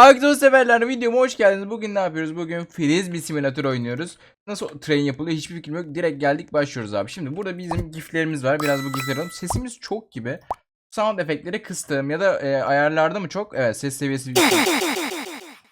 Arkadaşlar severler videoma hoş geldiniz. Bugün ne yapıyoruz? Bugün Frisbee simülatör oynuyoruz. Nasıl train yapılıyor hiçbir fikrim yok. Direkt geldik başlıyoruz abi. Şimdi burada bizim giflerimiz var. Biraz bu gifleri alalım. Sesimiz çok gibi. Sound efektleri kıstım ya da e, ayarlarda mı çok? Evet ses seviyesi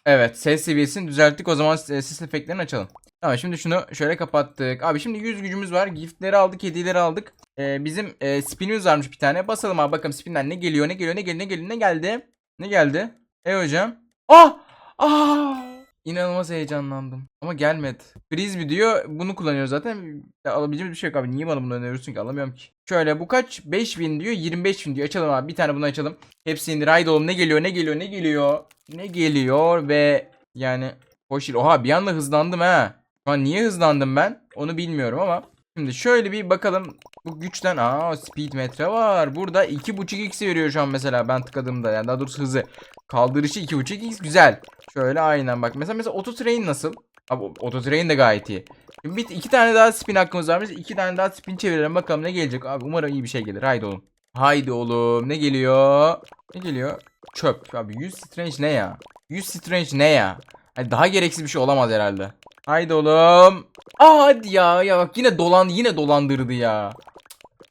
Evet ses seviyesini düzelttik. O zaman e, ses efektlerini açalım. Tamam şimdi şunu şöyle kapattık. Abi şimdi 100 gücümüz var. Giftleri aldık, hediyeleri aldık. Ee, bizim e, spinimiz varmış bir tane. Basalım abi bakalım spinden ne geliyor, ne geliyor, ne geliyor, ne geliyor, ne geldi? Ne geldi? E hocam. Ah! Ah! İnanılmaz heyecanlandım. Ama gelmedi. Frisbee diyor. Bunu kullanıyoruz zaten. Ya, alabileceğimiz bir şey yok abi. Niye bana bunu öneriyorsun ki? Alamıyorum ki. Şöyle bu kaç? 5000 diyor. 25000 diyor. Açalım abi. Bir tane bunu açalım. Hepsini indir. Haydi oğlum ne geliyor? Ne geliyor? Ne geliyor? Ne geliyor ve yani hoş. Oha bir anda hızlandım ha. Şu an niye hızlandım ben? Onu bilmiyorum ama. Şimdi şöyle bir bakalım. Bu güçten aa speed metre var. Burada 2.5x veriyor şu an mesela ben tıkladığımda. Yani daha doğrusu hızı. Kaldırışı 2.5x güzel. Şöyle aynen bak. Mesela mesela auto train nasıl? Abi auto train de gayet iyi. Şimdi bir, iki tane daha spin hakkımız var. Biz iki tane daha spin çevirelim bakalım ne gelecek. Abi umarım iyi bir şey gelir. Haydi oğlum. Haydi oğlum. Ne geliyor? Ne geliyor? Çöp. Abi 100 strange ne ya? 100 strange ne ya? Hani daha gereksiz bir şey olamaz herhalde. Haydi oğlum. Aa hadi ya. Ya bak yine dolandı. Yine dolandırdı ya.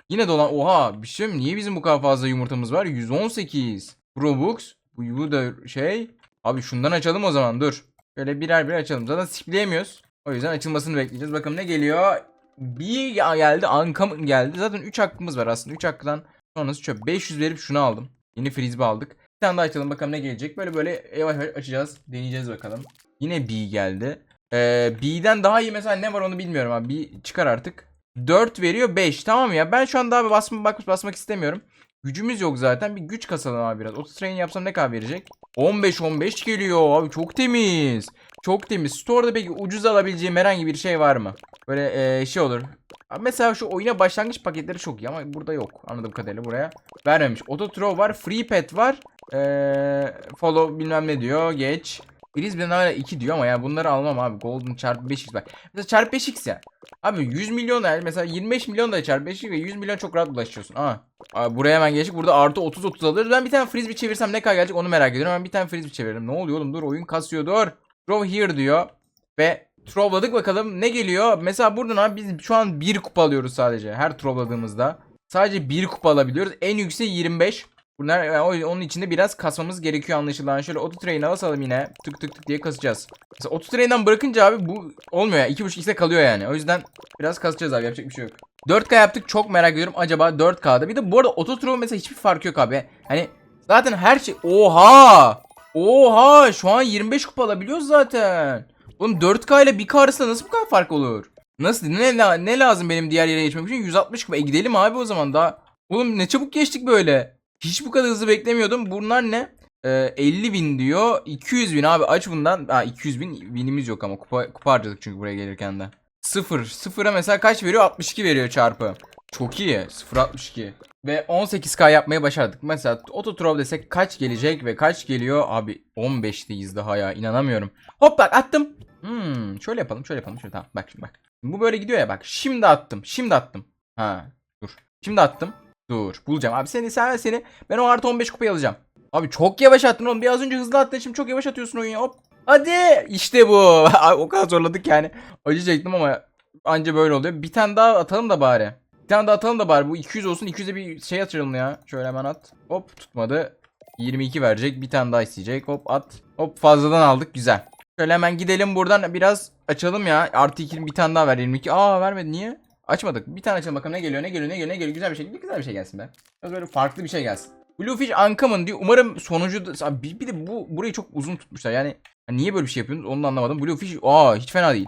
Yine dolan. Oha bir şey mi? Niye bizim bu kadar fazla yumurtamız var? 118. Robux. Bu, bu da şey. Abi şundan açalım o zaman dur. Böyle birer birer açalım. Zaten sipleyemiyoruz. O yüzden açılmasını bekleyeceğiz. Bakalım ne geliyor? Bir geldi. Ankam geldi. Zaten 3 hakkımız var aslında. 3 hakkından sonrası çöp. 500 verip şunu aldım. Yeni frisbee aldık. Bir tane daha açalım bakalım ne gelecek. Böyle böyle yavaş yavaş açacağız. Deneyeceğiz bakalım. Yine B geldi. Ee, B'den daha iyi mesela ne var onu bilmiyorum abi. B çıkar artık. 4 veriyor 5 tamam ya. Ben şu anda abi basma, bak, basmak istemiyorum. Gücümüz yok zaten. Bir güç kasalım abi biraz. Auto yapsam ne kadar verecek? 15-15 geliyor abi çok temiz. Çok temiz. Store'da peki ucuz alabileceğim herhangi bir şey var mı? Böyle ee, şey olur. Mesela şu oyuna başlangıç paketleri çok iyi ama burada yok. Anladığım kadarıyla buraya vermemiş. Auto throw var. Free pet var. Ee, follow bilmem ne diyor. Geç. Brisbane hala 2 diyor ama ya bunları almam abi. Golden çarpı 5x bak. Mesela çarpı 5x ya. Abi 100 milyon da mesela 25 milyon da çarpı 5x ve 100 milyon çok rahat ulaşıyorsun. Aa. Abi buraya hemen geçtik. Burada artı 30 30 alıyoruz. Ben bir tane frisbee çevirsem ne kadar gelecek onu merak ediyorum. Ben bir tane frisbee çeviririm. Ne oluyor oğlum? Dur oyun kasıyor. Dur. Throw here diyor. Ve throwladık bakalım ne geliyor. Mesela buradan abi biz şu an 1 kupa alıyoruz sadece. Her throwladığımızda. Sadece 1 kupa alabiliyoruz. En yükseği 25. Bunlar yani onun içinde biraz kasmamız gerekiyor anlaşılan. Şöyle auto train'e basalım yine. Tık tık tık diye kasacağız. Mesela auto train'den bırakınca abi bu olmuyor ya. 2.5x'e kalıyor yani. O yüzden biraz kasacağız abi. Yapacak bir şey yok. 4K yaptık. Çok merak ediyorum. Acaba 4K'da. Bir de bu arada throw mesela hiçbir farkı yok abi. Hani zaten her şey... Oha! Oha! Şu an 25 kupa alabiliyoruz zaten. Oğlum 4K ile 1K arasında nasıl bu kadar fark olur? Nasıl? Ne, ne, lazım benim diğer yere geçmem için? 160 kupa. E gidelim abi o zaman daha. Oğlum ne çabuk geçtik böyle. Hiç bu kadar hızlı beklemiyordum. Bunlar ne? Ee, 50 bin diyor. 200 bin abi aç bundan. Ha 200 bin binimiz yok ama kupa, kupa harcadık çünkü buraya gelirken de. 0. 0'a mesela kaç veriyor? 62 veriyor çarpı. Çok iyi. 0.62. Ve 18k yapmayı başardık. Mesela autotrov desek kaç gelecek ve kaç geliyor? Abi 15'teyiz daha ya. inanamıyorum. Hop bak attım. Hmm, şöyle yapalım şöyle yapalım. Şöyle tamam bak şimdi bak. Bu böyle gidiyor ya bak. Şimdi attım. Şimdi attım. Ha dur. Şimdi attım. Dur bulacağım. Abi seni sen seni. Ben o artı 15 kupayı alacağım. Abi çok yavaş attın oğlum. Biraz önce hızlı attın. Şimdi çok yavaş atıyorsun oyunu. Hop. Hadi. İşte bu. O kadar zorladık yani. Acı çektim ama anca böyle oluyor. Bir tane daha atalım da bari. Bir tane daha atalım da bari. Bu 200 olsun. 200'e bir şey atıralım ya. Şöyle hemen at. Hop tutmadı. 22 verecek. Bir tane daha isteyecek. Hop at. Hop fazladan aldık. Güzel. Şöyle hemen gidelim buradan biraz açalım ya. Artı 2 bir tane daha ver 22. Aa vermedi niye? Açmadık. Bir tane açalım bakalım ne geliyor ne geliyor ne geliyor ne geliyor. Güzel bir şey. Güzel bir şey gelsin be. Biraz böyle farklı bir şey gelsin. Bluefish Uncommon diyor. Umarım sonucu da... Bir, bir de bu burayı çok uzun tutmuşlar. Yani niye böyle bir şey yapıyorsunuz onu da anlamadım. Bluefish aa hiç fena değil.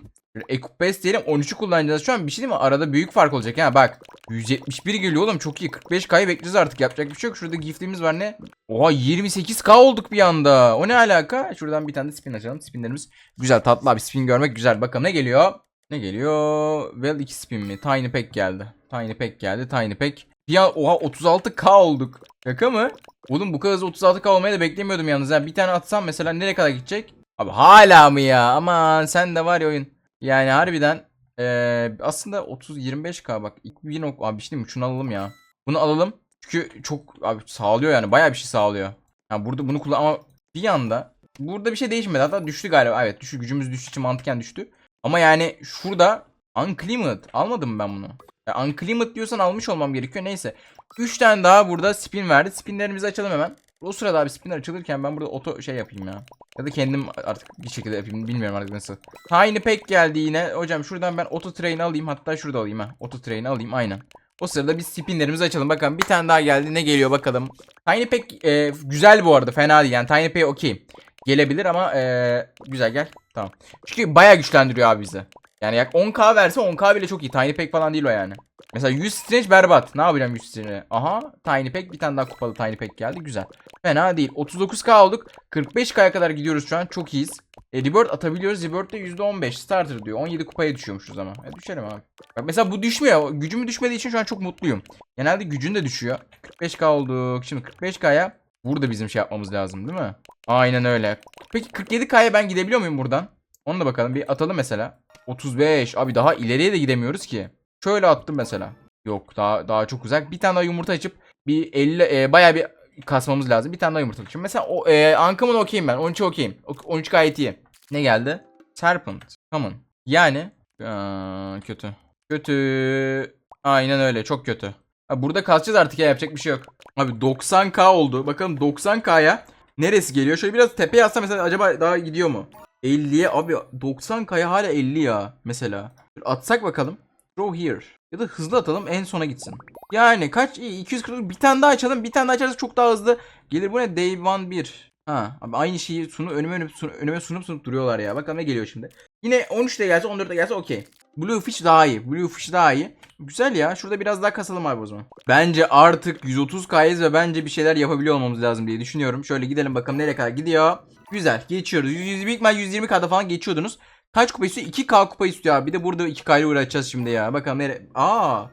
Best diyelim 13'ü kullanacağız. Şu an bir şey değil mi? Arada büyük fark olacak ha bak. 171 geliyor oğlum çok iyi. 45K'yı bekleyeceğiz artık. Yapacak bir şey yok. Şurada giftimiz var ne? Oha 28K olduk bir anda. O ne alaka? Şuradan bir tane de spin açalım. Spinlerimiz güzel tatlı abi. Spin görmek güzel. Bakalım ne geliyor? Ne geliyor? Well 2 spin mi? Tiny Pack geldi. Tiny Pack geldi. Tiny Pack. An oha 36K olduk. Şaka mı? Oğlum bu kadar hızlı 36K olmayı da beklemiyordum yalnız. Yani bir tane atsam mesela nereye kadar gidecek? Abi hala mı ya? Aman sen de var ya oyun. Yani harbiden eee, aslında 30-25K bak. 2000 ok abi bir şey? Şunu alalım ya. Bunu alalım. Çünkü çok abi sağlıyor yani. Bayağı bir şey sağlıyor. Yani burada bunu kullan ama bir yanda burada bir şey değişmedi. Hatta düştü galiba. Evet düştü. Gücümüz düştü için mantıken düştü. Ama yani şurada Unclaimed. Almadım ben bunu? Ya Unclaimed diyorsan almış olmam gerekiyor. Neyse. 3 tane daha burada spin verdi. Spinlerimizi açalım hemen. O sırada abi spinler açılırken ben burada oto şey yapayım ya. Ya da kendim artık bir şekilde yapayım. Bilmiyorum artık nasıl. Tiny Pack geldi yine. Hocam şuradan ben auto train alayım. Hatta şurada alayım ha. Auto train alayım aynen. O sırada biz spinlerimizi açalım. Bakalım bir tane daha geldi. Ne geliyor bakalım. Tiny Pack e, güzel bu arada. Fena değil. Yani Tiny Pack okey. Gelebilir ama e, güzel gel. Tamam. Çünkü bayağı güçlendiriyor abi bizi. Yani yak 10k verse 10k bile çok iyi. Tiny Pack falan değil o yani. Mesela 100 Strange berbat. Ne yapacağım 100 Strange'e? Aha Tiny Pack bir tane daha kupalı Tiny Pack geldi. Güzel. Fena değil. 39k olduk. 45k'ya kadar gidiyoruz şu an. Çok iyiyiz. E, Rebirth atabiliyoruz. Rebirth de %15 starter diyor. 17 kupaya düşüyormuşuz ama. E, düşerim abi. Bak mesela bu düşmüyor. Gücüm düşmediği için şu an çok mutluyum. Genelde gücün de düşüyor. 45k olduk. Şimdi 45k'ya burada bizim şey yapmamız lazım değil mi? Aynen öyle. Peki 47k'ya ben gidebiliyor muyum buradan? Onu da bakalım. Bir atalım mesela. 35. Abi daha ileriye de gidemiyoruz ki. Şöyle attım mesela. Yok daha daha çok uzak. Bir tane daha yumurta açıp bir 50 e, bayağı bir kasmamız lazım. Bir tane daha yumurta açıyorum. Mesela o e, Uncommon okeyim ben. 13 okeyim. O- 13 gayet iyi. Ne geldi? Serpent. Common. Yani Aa, kötü. Kötü. Aynen öyle. Çok kötü. Burada kalacağız artık ya yapacak bir şey yok. Abi 90k oldu. Bakalım 90k'ya neresi geliyor? Şöyle biraz tepeye atsam mesela acaba daha gidiyor mu? 50'ye abi 90k'ya hala 50 ya mesela. Atsak bakalım. Throw here. Ya da hızlı atalım en sona gitsin. Yani kaç? İyi 240 bir tane daha açalım. Bir tane daha açarsak çok daha hızlı. Gelir bu ne? Day one 1. Ha abi aynı şeyi sunu önüme önüme, sunu, önüme sunup sunup duruyorlar ya. Bakalım ne geliyor şimdi. Yine 13 de gelse 14 de gelse okey. Bluefish daha iyi. Bluefish daha iyi. Güzel ya. Şurada biraz daha kasalım abi o zaman. Bence artık 130K'yız ve bence bir şeyler yapabiliyor olmamız lazım diye düşünüyorum. Şöyle gidelim bakalım nereye kadar gidiyor. Güzel. Geçiyoruz. 100, büyük ihtimal 120K'da falan geçiyordunuz. Kaç kupa istiyor? 2K kupa istiyor abi. Bir de burada 2K ile uğraşacağız şimdi ya. Bakalım nereye... Aa.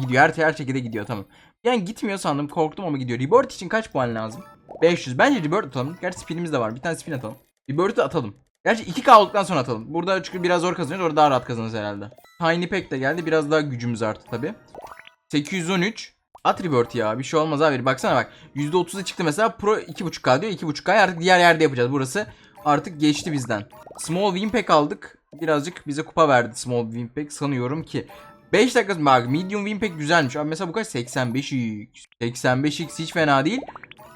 Gidiyor. Her, her şekilde gidiyor. Tamam. Yani gitmiyor sandım. Korktum ama gidiyor. Rebirth için kaç puan lazım? 500. Bence Rebirth atalım. Gerçi spinimiz de var. Bir tane spin atalım. Rebirth'ı atalım. Gerçi 2K olduktan sonra atalım. Burada çünkü biraz zor kazanıyoruz. Orada daha rahat kazanırız herhalde. Tiny Pack de geldi. Biraz daha gücümüz arttı tabi. 813. At ya. Bir şey olmaz abi. Baksana bak. %30'a çıktı mesela. Pro 2.5K diyor. 2.5K artık diğer yerde yapacağız. Burası artık geçti bizden. Small Win Pack aldık. Birazcık bize kupa verdi Small Win Pack. Sanıyorum ki 5 dakika bak medium win pack güzelmiş. Abi mesela bu kaç? 85x. 85x hiç fena değil.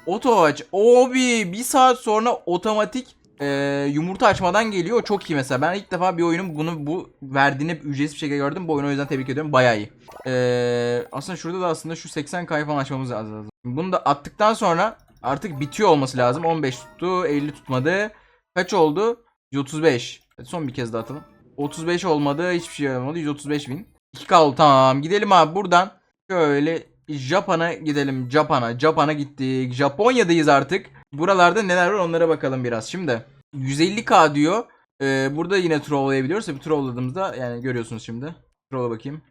Oto aç. Abi bir saat sonra otomatik e, yumurta açmadan geliyor. Çok iyi mesela. Ben ilk defa bir oyunun bunu bu verdiğini ücretsiz bir şekilde gördüm. Bu oyunu o yüzden tebrik ediyorum. Bayağı iyi. E, aslında şurada da aslında şu 80k falan açmamız lazım. Bunu da attıktan sonra artık bitiyor olması lazım. 15 tuttu. 50 tutmadı. Kaç oldu? 135. Hadi son bir kez daha atalım. 35 olmadı. Hiçbir şey olmadı. 135 bin. 2 kaldı tamam. Gidelim abi buradan. Şöyle Japon'a gidelim. Japon'a. Japon'a gittik. Japonya'dayız artık. Buralarda neler var onlara bakalım biraz. Şimdi 150k diyor. Ee, burada yine trolllayabiliyoruz. Tabii trollladığımızda yani görüyorsunuz şimdi. Troll'a bakayım.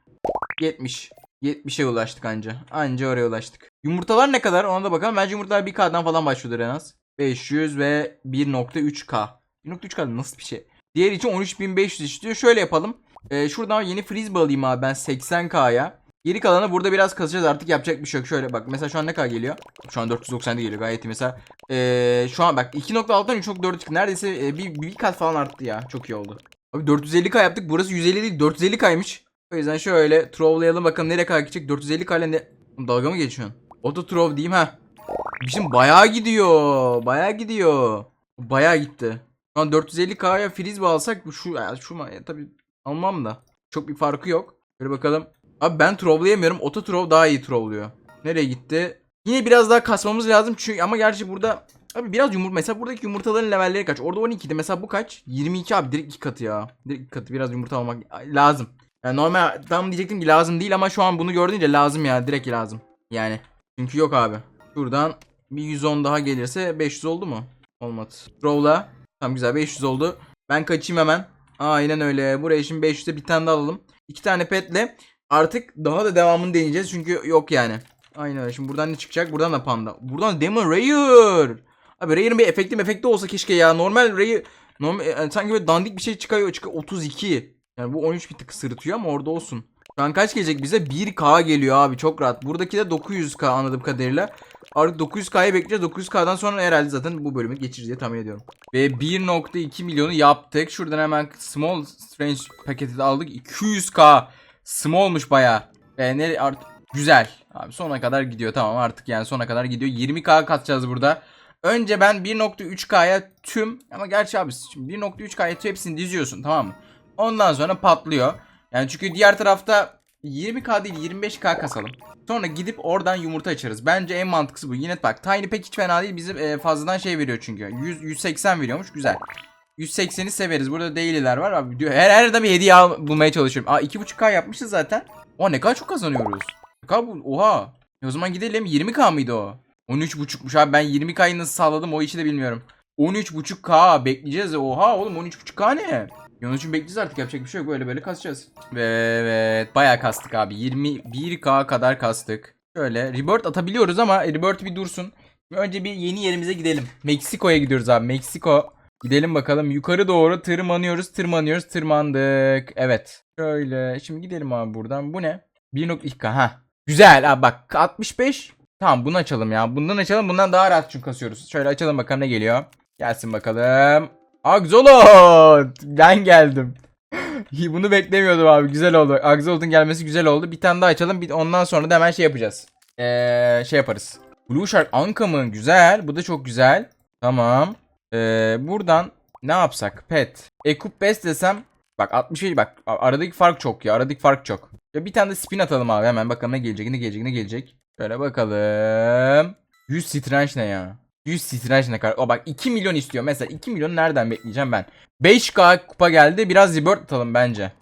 70. 70'e ulaştık anca. Anca oraya ulaştık. Yumurtalar ne kadar ona da bakalım. Bence yumurtalar 1k'dan falan başlıyordur en az. 500 ve 1.3k. 1.3k nasıl bir şey? Diğer için 13.500 istiyor. Şöyle yapalım. Ee, şuradan yeni frisbee alayım abi ben 80k'ya. Geri kalanı burada biraz kazacağız artık yapacak bir şey yok. Şöyle bak mesela şu an ne kadar geliyor? Şu an 490 geliyor gayet iyi mesela. Ee, şu an bak 2.6'dan 3.4 çıktı. Neredeyse e, bir, bir kat falan arttı ya. Çok iyi oldu. Abi 450k yaptık. Burası 150 değil 450k'ymış. O yüzden şöyle trolllayalım bakalım nereye kadar gidecek. 450k ile ne? Dalga mı geçiyorsun? Auto troll diyeyim ha. Bizim bayağı gidiyor. Bayağı gidiyor. Bayağı gitti. Şu an 450k'ya frisbee alsak şu ya şu tabii almam da. Çok bir farkı yok. Şöyle bakalım. Abi ben trolleyemiyorum. Auto troll daha iyi trollüyor. Nereye gitti? Yine biraz daha kasmamız lazım çünkü ama gerçi burada abi biraz yumurta mesela buradaki yumurtaların levelleri kaç? Orada 12'di. Mesela bu kaç? 22 abi direkt 2 katı ya. Direkt 2 katı biraz yumurta almak lazım. Yani normal tam diyecektim ki lazım değil ama şu an bunu gördüğünce lazım ya. Direkt lazım. Yani. Çünkü yok abi. Şuradan bir 110 daha gelirse 500 oldu mu? Olmadı. Troll'a. Tamam güzel 500 oldu. Ben kaçayım hemen. Aynen öyle. Buraya şimdi 500'e bir tane daha alalım. İki tane petle artık daha da devamını deneyeceğiz çünkü yok yani. Aynen öyle. Şimdi buradan ne çıkacak? Buradan da panda. Buradan Demon Rare. Abi Rare'ın bir efekti efekti olsa keşke ya. Normal Rare normal yani sanki böyle dandik bir şey çıkıyor. Çıkıyor 32. Yani bu 13 bir tık sırıtıyor ama orada olsun. Şu an kaç gelecek bize? 1K geliyor abi çok rahat. Buradaki de 900K anladığım kadarıyla. Artık 900K'ya bekleyeceğiz. 900K'dan sonra herhalde zaten bu bölümü geçireceğiz diye tahmin ediyorum. Ve 1.2 milyonu yaptık. Şuradan hemen small strange paketi de aldık. 200K. Small'muş bayağı. Ve ne artık güzel. Abi sona kadar gidiyor tamam artık yani sona kadar gidiyor. 20K katacağız burada. Önce ben 1.3K'ya tüm ama gerçi abi şimdi 1.3K'ya tüm hepsini diziyorsun tamam mı? Ondan sonra patlıyor. Yani çünkü diğer tarafta 20k değil 25k kasalım. Sonra gidip oradan yumurta açarız. Bence en mantıklısı bu. Yine bak Tiny Pack hiç fena değil. Bize e, fazladan şey veriyor çünkü. 100 180 veriyormuş. Güzel. 180'i severiz. Burada daily'ler var abi. Diyor, her her bir hediye al- bulmaya çalışıyorum. Aa 2.5k yapmışız zaten. O ne kadar çok kazanıyoruz. Bu? Oha. E, o zaman gidelim. 20k mıydı o? 13.5'muş abi. Ben 20k'yı nasıl sağladım o işi de bilmiyorum. 13.5k bekleyeceğiz. Oha oğlum 13.5k ne? Onun için bekleyeceğiz artık yapacak bir şey yok böyle böyle kasacağız. Ve evet bayağı kastık abi 21k kadar kastık. Şöyle rebirth atabiliyoruz ama rebirth bir dursun. Önce bir yeni yerimize gidelim. Meksiko'ya gidiyoruz abi Meksiko. Gidelim bakalım yukarı doğru tırmanıyoruz tırmanıyoruz tırmandık. Evet. Şöyle şimdi gidelim abi buradan. Bu ne? 1.2k ha. Güzel abi bak 65. Tamam bunu açalım ya. Bundan açalım bundan daha rahat çünkü kasıyoruz. Şöyle açalım bakalım ne geliyor. Gelsin bakalım. Axolot! Ben geldim. Bunu beklemiyordum abi. Güzel oldu. Axolot'un gelmesi güzel oldu. Bir tane daha açalım. Bir, ondan sonra da hemen şey yapacağız. Ee, şey yaparız. Blue Shark Anka mı? Güzel. Bu da çok güzel. Tamam. Ee, buradan ne yapsak? Pet. Equip Best desem. Bak 60 bak. Aradaki fark çok ya. Aradaki fark çok. Ya bir tane de spin atalım abi. Hemen bakalım ne gelecek ne gelecek ne gelecek. Şöyle bakalım. 100 strange ne ya? 100 strange ne kadar? O bak 2 milyon istiyor. Mesela 2 milyon nereden bekleyeceğim ben? 5k kupa geldi. Biraz rebirth atalım bence.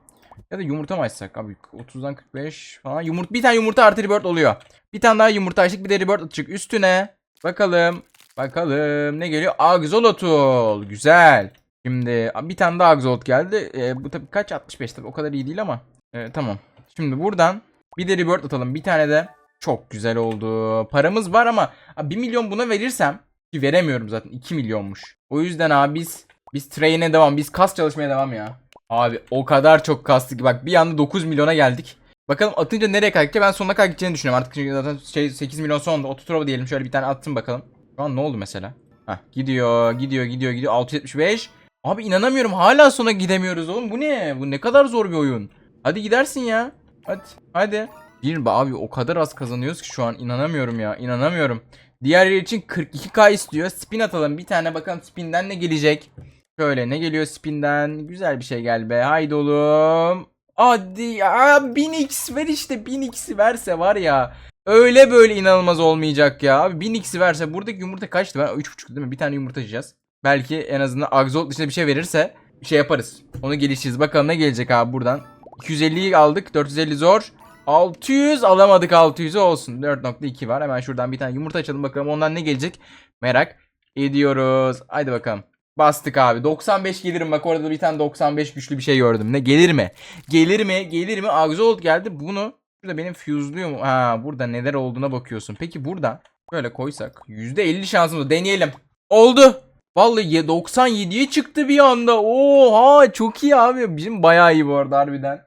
Ya da yumurta mı açsak abi? 30'dan 45 falan. Yumurta, bir tane yumurta artı rebirth oluyor. Bir tane daha yumurta açtık bir de rebirth atacak. Üstüne. Bakalım. Bakalım ne geliyor? Axolotl. Güzel. Şimdi bir tane daha Axolot geldi. Ee, bu tabii kaç? 65 tabii o kadar iyi değil ama. Ee, tamam. Şimdi buradan bir de rebirth atalım. Bir tane de. Çok güzel oldu. Paramız var ama 1 milyon buna verirsem ki veremiyorum zaten 2 milyonmuş. O yüzden abi biz biz train'e devam. Biz kas çalışmaya devam ya. Abi o kadar çok kastık bak bir anda 9 milyona geldik. Bakalım atınca nereye gidecek ben sonuna kadar gideceğini düşünüyorum. Artık çünkü zaten şey 8 milyon sonunda ototrova diyelim şöyle bir tane attım bakalım. Şu an ne oldu mesela? Hah gidiyor gidiyor gidiyor gidiyor 675. Abi inanamıyorum hala sona gidemiyoruz oğlum bu ne? Bu ne kadar zor bir oyun. Hadi gidersin ya. Hadi hadi. Bir abi o kadar az kazanıyoruz ki şu an inanamıyorum ya inanamıyorum. Diğer yer için 42k istiyor. Spin atalım bir tane bakalım spinden ne gelecek. Şöyle ne geliyor spinden? Güzel bir şey gel be. Haydi oğlum. Hadi ya 1000x ver işte 1000x'i verse var ya. Öyle böyle inanılmaz olmayacak ya. Abi 1000x'i verse buradaki yumurta kaçtı? Ben 3.5 değil mi? Bir tane yumurta yiyeceğiz. Belki en azından Axolot dışında bir şey verirse şey yaparız. Onu geliştiririz. Bakalım ne gelecek abi buradan. 250'yi aldık. 450 zor. 600 alamadık 600'ü olsun. 4.2 var. Hemen şuradan bir tane yumurta açalım bakalım ondan ne gelecek. Merak ediyoruz. Haydi bakalım. Bastık abi. 95 gelirim bak orada bir tane 95 güçlü bir şey gördüm. Ne gelir mi? Gelir mi? Gelir mi? Axolot geldi. Bunu burada benim fuse'luyor mu? Ha burada neler olduğuna bakıyorsun. Peki burada böyle koysak %50 şansımız deneyelim. Oldu. Vallahi 97'ye çıktı bir anda. Oha çok iyi abi. Bizim bayağı iyi bu arada harbiden.